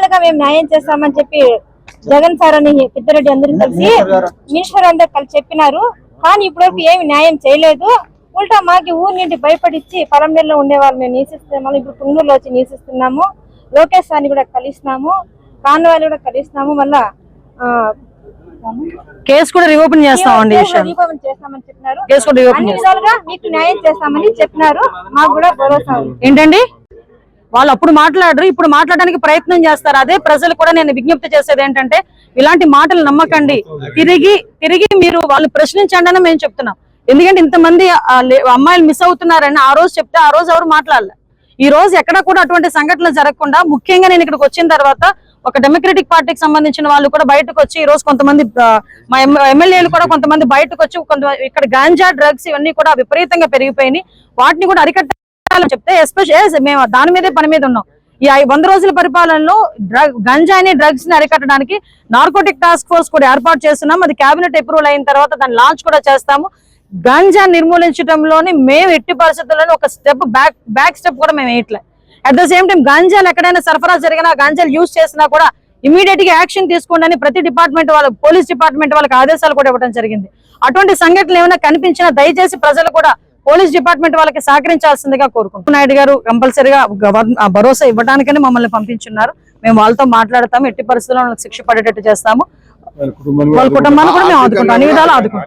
విధాలుగా మేము న్యాయం చేస్తామని చెప్పి జగన్ సార్ అని పెద్దిరెడ్డి అందరూ కలిసి మినిస్టర్ అందరు కలిసి చెప్పినారు. కానీ ఇప్పటివరకు ఏమి న్యాయం చేయలేదు. ఉల్టా మాకి ఊరి నుండి భయపడిచ్చి పొలంనేరులో ఉండే వాళ్ళు మేము నివసిస్తున్నాము. ఇప్పుడు పుంగూరులో వచ్చి నివసిస్తున్నాము. లోకేష్ సార్ని కూడా కలిసినాము. కాన్వాయిని కూడా కలిసినాము. మళ్ళా కేసు కూడా రీఓపెన్ చేస్తామండి రీఓపెన్ చేస్తామని చెప్పినారు. అన్ని విధాలుగా మీకు న్యాయం చేస్తామని చెప్పినారు. మాకు కూడా భరోసా ఉంది. ఏంటండి? వాళ్ళు అప్పుడు మాట్లాడరు ఇప్పుడు మాట్లాడడానికి ప్రయత్నం చేస్తారు. అదే ప్రజలు కూడా నేను విజ్ఞప్తి చేసేది ఏంటంటే ఇలాంటి మాటలు నమ్మకండి. తిరిగి తిరిగి మీరు వాళ్ళు ప్రశ్నించండి అని మేము చెప్తున్నాం. ఎందుకంటే ఇంతమంది అమ్మాయిలు మిస్ అవుతున్నారని ఆ రోజు చెప్తే ఆ రోజు ఎవరు మాట్లాడలే. ఈ రోజు ఎక్కడ కూడా అటువంటి సంఘటనలు జరగకుండా ముఖ్యంగా నేను ఇక్కడికి వచ్చిన తర్వాత ఒక డెమోక్రటిక్ పార్టీకి సంబంధించిన వాళ్ళు కూడా బయటకు వచ్చి ఈ రోజు కొంతమంది మా ఎమ్మెల్యేలు కూడా కొంతమంది బయటకు వచ్చి కొంత ఇక్కడ గాంజా డ్రగ్స్ ఇవన్నీ కూడా విపరీతంగా పెరిగిపోయినాయి. వాటిని కూడా అరికట్ట అరికట్టాలని చెప్తే ఎస్పెషల్ మేము దాని మీదే పని మీద ఉన్నాం. ఈ వంద రోజుల పరిపాలనలో డ్రగ్ గంజాయిని డ్రగ్స్ని అరికట్టడానికి నార్కోటిక్ టాస్క్ ఫోర్స్ కూడా ఏర్పాటు చేస్తున్నాం. అది కేబినెట్ అప్రూవల్ అయిన తర్వాత దాన్ని లాంచ్ కూడా చేస్తాము. గంజా నిర్మూలించడంలోని మేము ఎట్టి పరిస్థితుల్లోనే ఒక స్టెప్ బ్యాక్ బ్యాక్ స్టెప్ కూడా మేము వేయట్లే. అట్ ద సేమ్ టైం గంజాలు ఎక్కడైనా సరఫరా జరిగినా గంజాలు యూజ్ చేసినా కూడా ఇమీడియట్గా యాక్షన్ తీసుకోండి ప్రతి డిపార్ట్మెంట్ వాళ్ళ పోలీస్ డిపార్ట్మెంట్ వాళ్ళకి ఆదేశాలు కూడా ఇవ్వడం జరిగింది. అటువంటి సంఘటనలు ఏమైనా కనిపించినా దయచేసి ప్రజలు కూడా పోలీస్ డిపార్ట్మెంట్ వాళ్ళకి సహకరించాల్సిందిగా కోరుకుంటున్నాం. నాయుడు గారు కంపల్సరిగా భరోసా ఇవ్వడానికని మమ్మల్ని పంపించున్నారు. మేము వాళ్ళతో మాట్లాడతాము ఎట్టి పరిస్థితుల్లో శిక్ష పడేటట్టు చేస్తాము. వాళ్ళ కుటుంబాన్ని వాళ్ళ కుటుంబాన్ని కూడా మేము ఆదుకుంటాం. అన్ని విధాలు ఆదుకుంటాం.